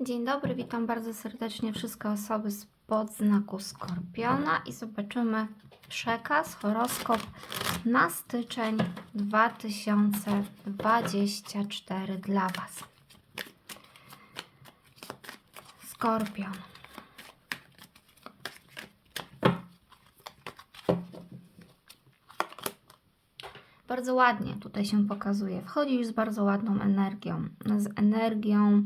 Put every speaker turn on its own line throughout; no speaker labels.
Dzień dobry, witam bardzo serdecznie wszystkie osoby spod znaku Skorpiona i zobaczymy przekaz, horoskop na styczeń 2024 dla Was. Skorpion. Bardzo ładnie tutaj się pokazuje. Wchodzisz z bardzo ładną energią. Z energią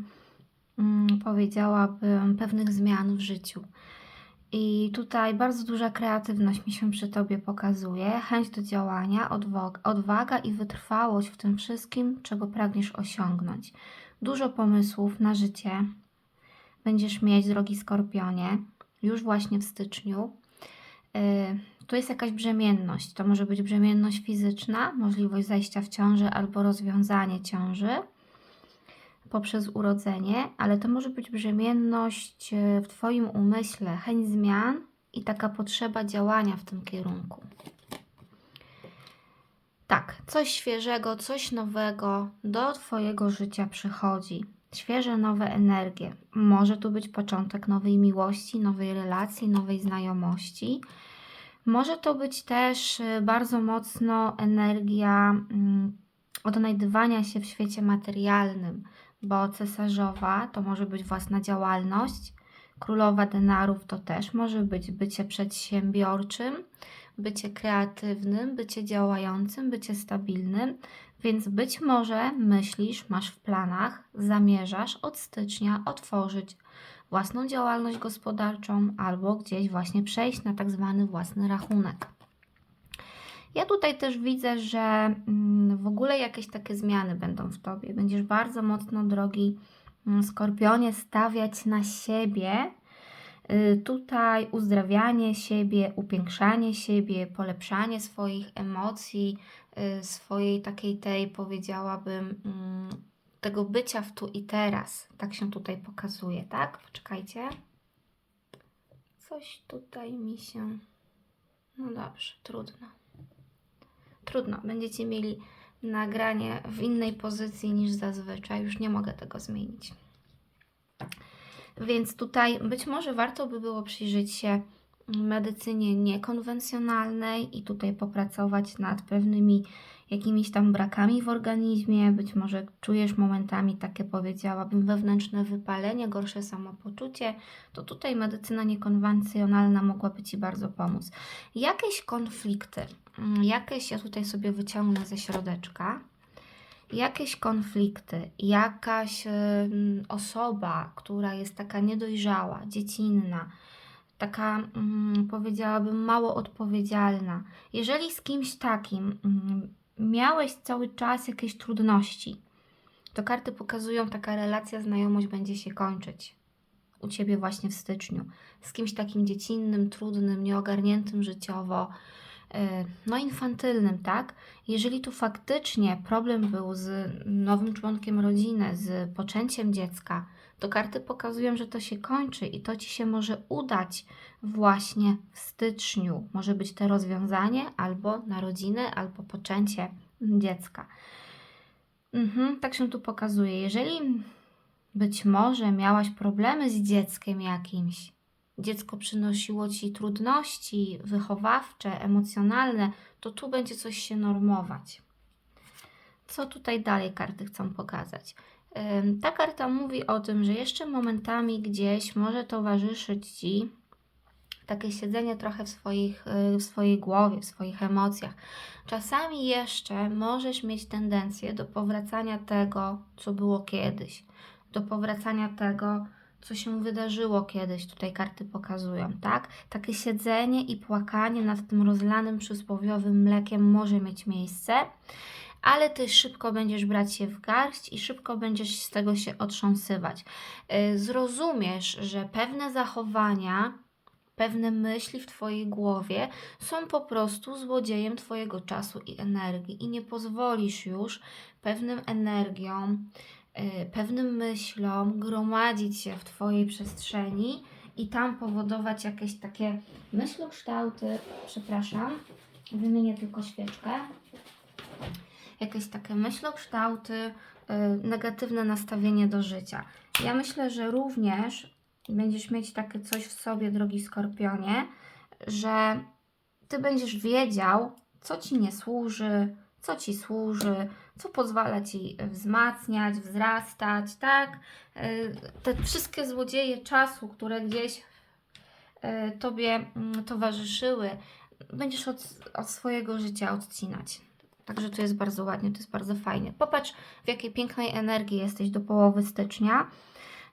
powiedziałabym, pewnych zmian w życiu. I tutaj bardzo duża kreatywność mi się przy Tobie pokazuje, chęć do działania, odwag- odwaga i wytrwałość w tym wszystkim, czego pragniesz osiągnąć. Dużo pomysłów na życie będziesz mieć, drogi Skorpionie, już właśnie w styczniu. Yy, tu jest jakaś brzemienność. To może być brzemienność fizyczna, możliwość zajścia w ciąży albo rozwiązanie ciąży poprzez urodzenie, ale to może być brzemienność e, w Twoim umyśle, chęć zmian i taka potrzeba działania w tym kierunku. Tak, coś świeżego, coś nowego do Twojego życia przychodzi. Świeże, nowe energie. Może tu być początek nowej miłości, nowej relacji, nowej znajomości. Może to być też y, bardzo mocno energia mm, odnajdywania się w świecie materialnym, bo cesarzowa to może być własna działalność, królowa denarów to też może być bycie przedsiębiorczym, bycie kreatywnym, bycie działającym, bycie stabilnym, więc być może myślisz, masz w planach, zamierzasz od stycznia otworzyć własną działalność gospodarczą albo gdzieś właśnie przejść na tak zwany własny rachunek. Ja tutaj też widzę, że mm, w ogóle jakieś takie zmiany będą w tobie. Będziesz bardzo mocno, drogi mm, skorpionie, stawiać na siebie. Y, Tutaj uzdrawianie siebie, upiększanie siebie, polepszanie swoich emocji, y, swojej takiej tej, powiedziałabym, mm, tego bycia w tu i teraz. Tak się tutaj pokazuje, tak? Poczekajcie. Coś tutaj mi się. No dobrze, trudno. Trudno, będziecie mieli nagranie w innej pozycji niż zazwyczaj. Już nie mogę tego zmienić. Więc tutaj być może warto by było przyjrzeć się medycynie niekonwencjonalnej i tutaj popracować nad pewnymi jakimiś tam brakami w organizmie. Być może czujesz momentami takie, powiedziałabym, wewnętrzne wypalenie, gorsze samopoczucie. To tutaj medycyna niekonwencjonalna mogłaby Ci bardzo pomóc. Jakieś konflikty, mm, jakieś, ja tutaj sobie wyciągnę ze środeczka jakieś konflikty, jakaś osoba, która jest taka niedojrzała, dziecinna, taka ym, powiedziałabym mało odpowiedzialna. Jeżeli z kimś takim ym, miałeś cały czas jakieś trudności, to karty pokazują, taka relacja, znajomość będzie się kończyć. U ciebie właśnie w styczniu. Z kimś takim dziecinnym, trudnym, nieogarniętym życiowo, e, no infantylnym, tak? Jeżeli tu faktycznie problem był z nowym członkiem rodziny, z poczęciem dziecka, to karty pokazują, że to się kończy i to ci się może udać właśnie w styczniu. Może być to rozwiązanie albo narodziny, albo poczęcie dziecka. Mhm, tak się tu pokazuje. Jeżeli być może miałaś problemy z dzieckiem jakimś, dziecko przynosiło ci trudności wychowawcze, emocjonalne, to tu będzie coś się normować. Co tutaj dalej karty chcą pokazać? Ta karta mówi o tym, że jeszcze momentami gdzieś może towarzyszyć ci takie siedzenie trochę w, swoich, y, w swojej głowie, w swoich emocjach. Czasami jeszcze możesz mieć tendencję do powracania tego, co było kiedyś, do powracania tego, co się wydarzyło kiedyś, tutaj karty pokazują, tak? Takie siedzenie i płakanie nad tym rozlanym przysłowiowym mlekiem może mieć miejsce, ale ty szybko będziesz brać się w garść i szybko będziesz z tego się otrząsywać. Y, Zrozumiesz, że pewne zachowania, pewne myśli w Twojej głowie są po prostu złodziejem Twojego czasu i energii i nie pozwolisz już pewnym energiom, y, pewnym myślom gromadzić się w Twojej przestrzeni i tam powodować jakieś takie myślokształty, przepraszam, wymienię tylko świeczkę, jakieś takie myślokształty, y, negatywne nastawienie do życia. Ja myślę, że również będziesz mieć takie coś w sobie, drogi skorpionie, że ty będziesz wiedział, co ci nie służy, co ci służy, co pozwala ci wzmacniać, wzrastać, tak? Y, Te wszystkie złodzieje czasu, które gdzieś y, tobie mm, towarzyszyły, będziesz od, od swojego życia odcinać. Także to jest bardzo ładnie, to jest bardzo fajnie. Popatrz, w jakiej pięknej energii jesteś do połowy stycznia.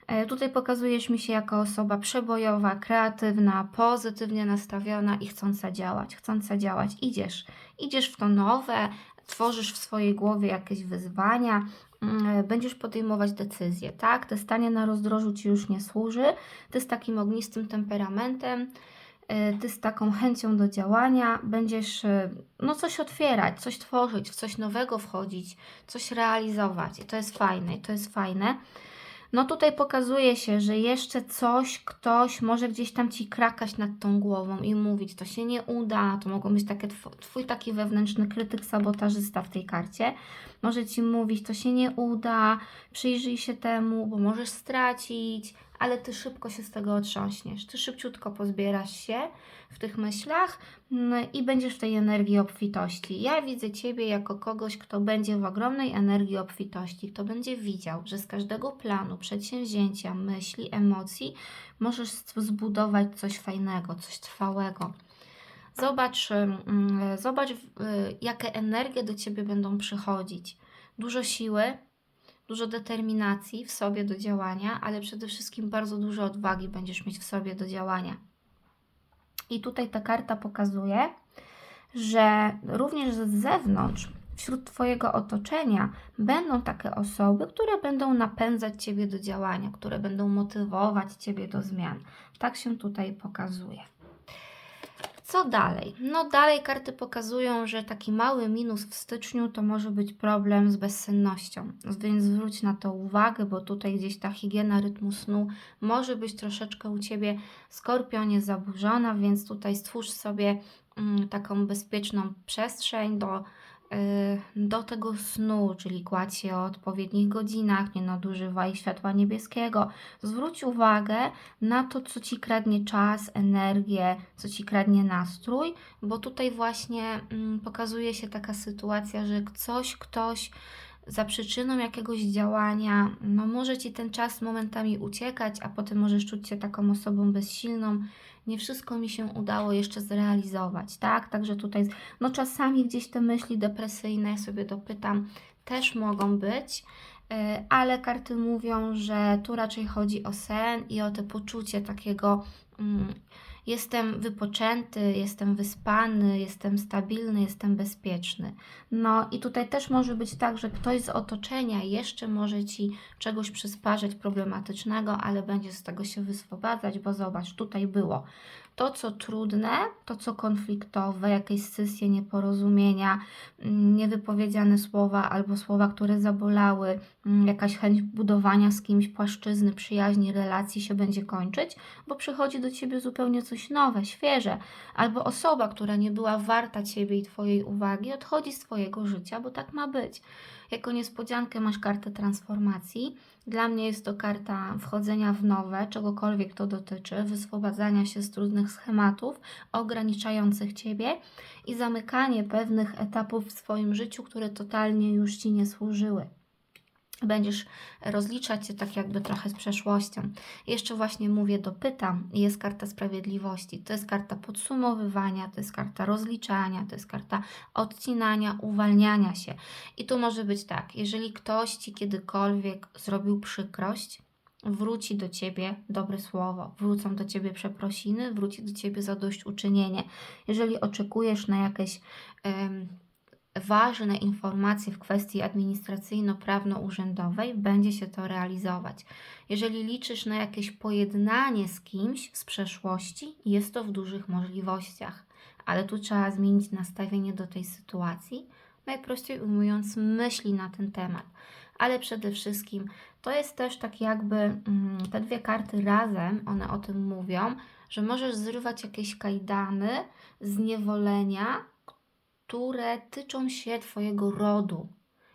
E, Tutaj pokazujesz mi się jako osoba przebojowa, kreatywna, pozytywnie nastawiona i chcąca działać. Chcąca działać. Idziesz. Idziesz w to nowe, tworzysz w swojej głowie jakieś wyzwania, mm, będziesz podejmować decyzje, tak? Te stanie na rozdrożu Ci już nie służy. Ty z takim ognistym temperamentem, e, Ty z taką chęcią do działania będziesz e, no coś otwierać, coś tworzyć, w coś nowego wchodzić, coś realizować. I to jest fajne, i to jest fajne. No tutaj pokazuje się, że jeszcze coś, ktoś może gdzieś tam Ci krakać nad tą głową i mówić, to się nie uda, to mogą być takie tw Twój taki wewnętrzny krytyk, sabotażysta w tej karcie. Może Ci mówić, to się nie uda, przyjrzyj się temu, bo możesz stracić, ale Ty szybko się z tego otrząśniesz. Ty szybciutko pozbierasz się w tych myślach mm, i będziesz w tej energii obfitości. Ja widzę Ciebie jako kogoś, kto będzie w ogromnej energii obfitości, kto będzie widział, że z każdego planu, przedsięwzięcia, myśli, emocji możesz zbudować coś fajnego, coś trwałego. Zobacz, mm, zobacz, y, jakie energie do Ciebie będą przychodzić. Dużo siły, dużo determinacji w sobie do działania, ale przede wszystkim bardzo dużo odwagi będziesz mieć w sobie do działania. I tutaj ta karta pokazuje, że również z zewnątrz, wśród Twojego otoczenia, będą takie osoby, które będą napędzać Ciebie do działania, które będą motywować Ciebie do zmian. Tak się tutaj pokazuje. Co dalej? No dalej karty pokazują, że taki mały minus w styczniu to może być problem z bezsennością, więc zwróć na to uwagę, bo tutaj gdzieś ta higiena rytmu snu może być troszeczkę u Ciebie skorpionie zaburzona, więc tutaj stwórz sobie mm, taką bezpieczną przestrzeń do do tego snu, czyli kładź się o odpowiednich godzinach, nie nadużywaj światła niebieskiego. Zwróć uwagę na to, co ci kradnie czas, energię, co ci kradnie nastrój, bo tutaj właśnie mm, pokazuje się taka sytuacja, że coś, ktoś za przyczyną jakiegoś działania, no może ci ten czas momentami uciekać, a potem możesz czuć się taką osobą bezsilną. Nie wszystko mi się udało jeszcze zrealizować, tak? Także tutaj, no czasami gdzieś te myśli depresyjne, ja sobie dopytam, też mogą być, yy, ale karty mówią, że tu raczej chodzi o sen i o to poczucie takiego. mm, Jestem wypoczęty, jestem wyspany, jestem stabilny, jestem bezpieczny. No i tutaj też może być tak, że ktoś z otoczenia jeszcze może ci czegoś przysparzać problematycznego, ale będzie z tego się wyswobadzać, bo zobacz, tutaj było to, co trudne, to, co konfliktowe, jakieś scysje, nieporozumienia, mm, niewypowiedziane słowa albo słowa, które zabolały, mm, jakaś chęć budowania z kimś płaszczyzny, przyjaźni, relacji się będzie kończyć, bo przychodzi do ciebie zupełnie coś nowe, świeże, albo osoba, która nie była warta ciebie i twojej uwagi, odchodzi z twojego życia, bo tak ma być. Jako niespodziankę masz kartę transformacji. Dla mnie jest to karta wchodzenia w nowe, czegokolwiek to dotyczy, wyswobadzania się z trudnych schematów ograniczających ciebie i zamykanie pewnych etapów w swoim życiu, które totalnie już ci nie służyły. Będziesz rozliczać się tak jakby trochę z przeszłością. Jeszcze właśnie mówię, dopytam, jest karta sprawiedliwości. To jest karta podsumowywania, to jest karta rozliczania, to jest karta odcinania, uwalniania się. I tu może być tak, jeżeli ktoś Ci kiedykolwiek zrobił przykrość, wróci do Ciebie dobre słowo, wrócą do Ciebie przeprosiny, wróci do Ciebie zadośćuczynienie. Jeżeli oczekujesz na jakieś... em, ważne informacje w kwestii administracyjno-prawno-urzędowej, będzie się to realizować. Jeżeli liczysz na jakieś pojednanie z kimś z przeszłości, jest to w dużych możliwościach, ale tu trzeba zmienić nastawienie do tej sytuacji, najprościej ujmując, myśli na ten temat. Ale przede wszystkim to jest też tak jakby mm, te dwie karty razem, one o tym mówią, że możesz zrywać jakieś kajdany, zniewolenia, które tyczą się Twojego rodu.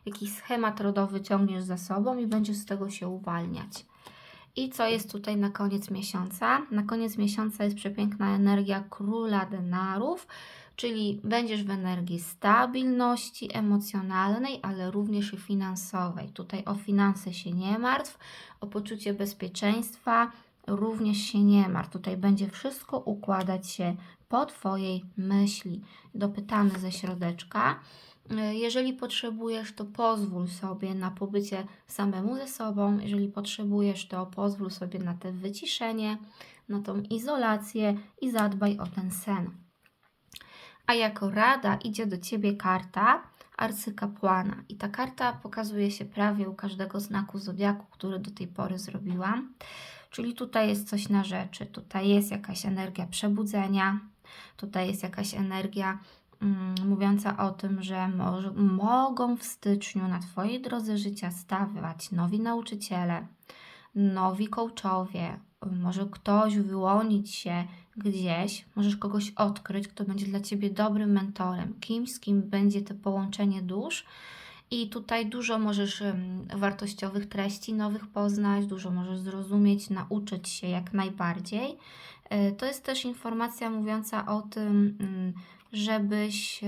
Jakiś schemat rodowy ciągniesz za sobą i będziesz z tego się uwalniać. I co jest tutaj na koniec miesiąca? Na koniec miesiąca jest przepiękna energia króla denarów, czyli będziesz w energii stabilności emocjonalnej, ale również i finansowej. Tutaj o finanse się nie martw, o poczucie bezpieczeństwa również się nie martw. Tutaj będzie wszystko układać się po Twojej myśli. Dopytamy ze środeczka. Y, Jeżeli potrzebujesz, to pozwól sobie na pobycie samemu ze sobą. Jeżeli potrzebujesz, to pozwól sobie na te wyciszenie, na tą izolację i zadbaj o ten sen. A jako rada idzie do Ciebie karta arcykapłana. I ta karta pokazuje się prawie u każdego znaku zodiaku, który do tej pory zrobiłam. Czyli tutaj jest coś na rzeczy, tutaj jest jakaś energia przebudzenia, tutaj jest jakaś energia mm, mówiąca o tym, że może, mogą w styczniu na Twojej drodze życia stawać nowi nauczyciele, nowi coachowie, może ktoś wyłonić się gdzieś, możesz kogoś odkryć, kto będzie dla Ciebie dobrym mentorem, kimś, z kim będzie to połączenie dusz. I tutaj dużo możesz wartościowych treści nowych poznać, dużo możesz zrozumieć, nauczyć się jak najbardziej. E, To jest też informacja mówiąca o tym, mm, żebyś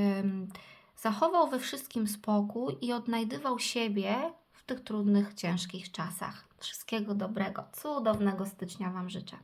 zachował we wszystkim spokój i odnajdywał siebie w tych trudnych, ciężkich czasach. Wszystkiego dobrego, cudownego stycznia Wam życzę.